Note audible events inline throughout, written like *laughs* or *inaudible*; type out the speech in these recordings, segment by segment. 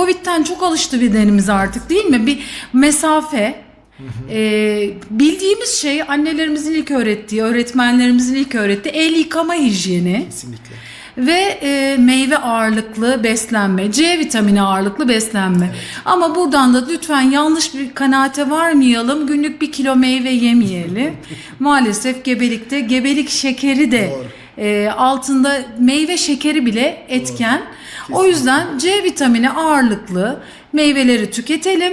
Covid'den çok alıştı bedenimiz artık değil mi? Bir mesafe. Ee, bildiğimiz şey annelerimizin ilk öğrettiği, öğretmenlerimizin ilk öğrettiği el yıkama hijyeni Kesinlikle. ve e, meyve ağırlıklı beslenme, C vitamini ağırlıklı beslenme. Ama buradan da lütfen yanlış bir kanaate varmayalım. Günlük bir kilo meyve yemeyelim. *laughs* Maalesef gebelikte gebelik şekeri de Doğru. E, altında meyve şekeri bile etken. O yüzden C vitamini ağırlıklı meyveleri tüketelim.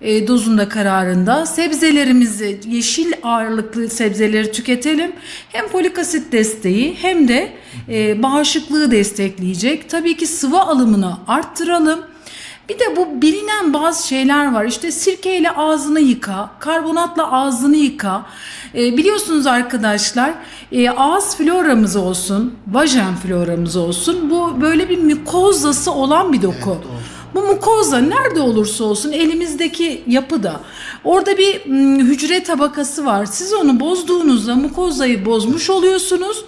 E, dozunda kararında sebzelerimizi yeşil ağırlıklı sebzeleri tüketelim. Hem folik asit desteği hem de e, bağışıklığı destekleyecek. Tabii ki sıvı alımını arttıralım. Bir de bu bilinen bazı şeyler var. İşte sirkeyle ağzını yıka, karbonatla ağzını yıka. E, biliyorsunuz arkadaşlar e, ağız floramız olsun, vajen floramız olsun. Bu böyle bir mukozası olan bir doku. Bu mukoza nerede olursa olsun elimizdeki yapıda orada bir hücre tabakası var. Siz onu bozduğunuzda mukozayı bozmuş oluyorsunuz.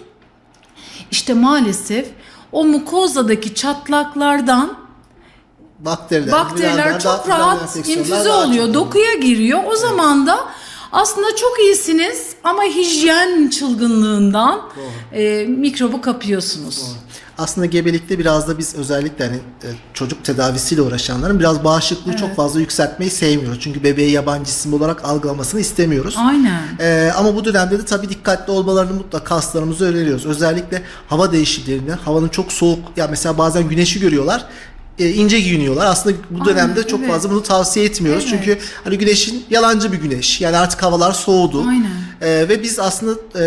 İşte maalesef o mukozadaki çatlaklardan Bakteriler, bakteriler çok rahat infüze oluyor, dokuya giriyor. O zaman da aslında çok iyisiniz ama hijyen çılgınlığından e, mikrobu kapıyorsunuz. Aslında gebelikte biraz da biz özellikle hani e, çocuk tedavisiyle uğraşanların biraz bağışıklığı çok fazla yükseltmeyi sevmiyoruz. Çünkü bebeği yabancı cisim olarak algılamasını istemiyoruz. Aynen. Ee, ama bu dönemde de tabii dikkatli olmalarını mutlaka hastalarımıza öneriyoruz. Özellikle hava değişikliğinde, havanın çok soğuk, ya mesela bazen güneşi görüyorlar, e, ince giyiniyorlar. Aslında bu Aynen, dönemde çok evet. fazla bunu tavsiye etmiyoruz. Evet. Çünkü hani güneşin yalancı bir güneş. Yani artık havalar soğudu. Aynen. Ee, ve biz aslında e,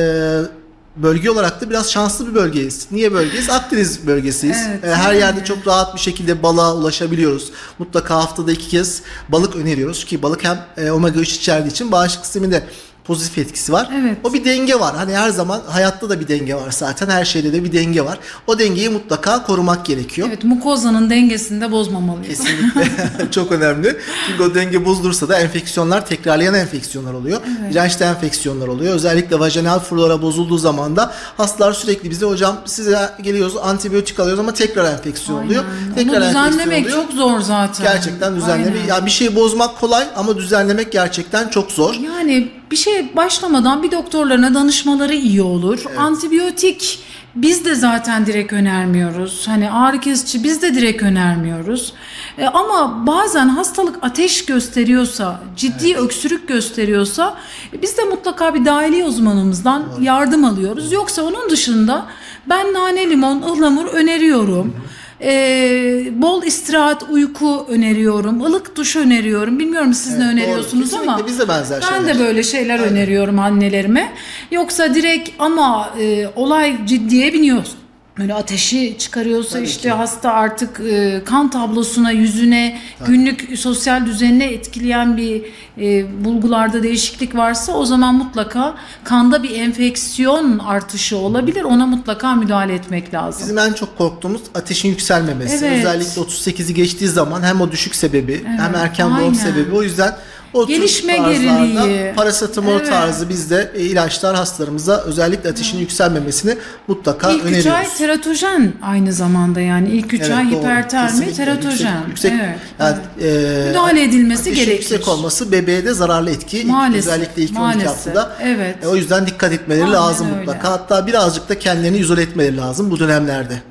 bölge olarak da biraz şanslı bir bölgeyiz. Niye bölgeyiz? Akdeniz bölgesiyiz. Evet, Ee, her aynen. yerde çok rahat bir şekilde balığa ulaşabiliyoruz. Mutlaka haftada iki kez balık öneriyoruz ki balık hem e, omega 3 içerdiği için bağışıklık sisteminde pozitif etkisi var. Evet. O bir denge var. Hani her zaman hayatta da bir denge var zaten. Her şeyde de bir denge var. O dengeyi mutlaka korumak gerekiyor. Evet mukozanın dengesini de bozmamalıyız. Kesinlikle *laughs* *laughs* çok önemli. Çünkü o denge bozulursa da enfeksiyonlar tekrarlayan enfeksiyonlar oluyor. Dirençli enfeksiyonlar oluyor. Özellikle vajenal flora bozulduğu zaman da hastalar sürekli bize hocam size geliyoruz antibiyotik alıyoruz ama tekrar enfeksiyon oluyor. Aynen. Tekrar Onu düzenlemek oluyor. çok zor zaten. Gerçekten düzenlemek. Ya bir şeyi bozmak kolay ama düzenlemek gerçekten çok zor. Yani bir şey başlamadan bir doktorlarına danışmaları iyi olur. Antibiyotik biz de zaten direkt önermiyoruz. Hani ağrı kesici biz de direkt önermiyoruz. E, ama bazen hastalık ateş gösteriyorsa, ciddi öksürük gösteriyorsa e, biz de mutlaka bir dahiliye uzmanımızdan yardım alıyoruz. Yoksa onun dışında ben nane limon, ıhlamur öneriyorum. E, bol istirahat, uyku öneriyorum. ılık duş öneriyorum. Bilmiyorum siz ne Evet, doğru. öneriyorsunuz ama Kesinlikle biz de benzer ben şeyler. de böyle şeyler öneriyorum annelerime. Yoksa direkt ama e, olay ciddiye biniyor. Böyle ateşi çıkarıyorsa Tabii işte ki. hasta artık e, kan tablosuna, yüzüne, günlük sosyal düzenine etkileyen bir e, bulgularda değişiklik varsa o zaman mutlaka kanda bir enfeksiyon artışı olabilir. Ona mutlaka müdahale etmek lazım. Bizim en çok korktuğumuz ateşin yükselmemesi. Evet. Özellikle 38'i geçtiği zaman hem o düşük sebebi hem erken doğum sebebi. O yüzden o Gelişme geriliği. Parasetamol Evet. tarzı bizde e, ilaçlar hastalarımıza özellikle ateşin yükselmemesini mutlaka İlk 3 öneriyoruz. ay teratojen aynı zamanda yani ilk 3 Evet, ay doğru. hipertermi Kesinlikle. teratojen. Yüksek, yüksek, evet. yani, e, Müdahale edilmesi gerekir. yüksek olması bebeğe de zararlı etki. İlk- Maalesef, özellikle ilk 12 maalesef. haftada. Evet. E, o yüzden dikkat etmeleri Aynen lazım öyle. mutlaka. Hatta birazcık da kendilerini izole etmeleri lazım bu dönemlerde.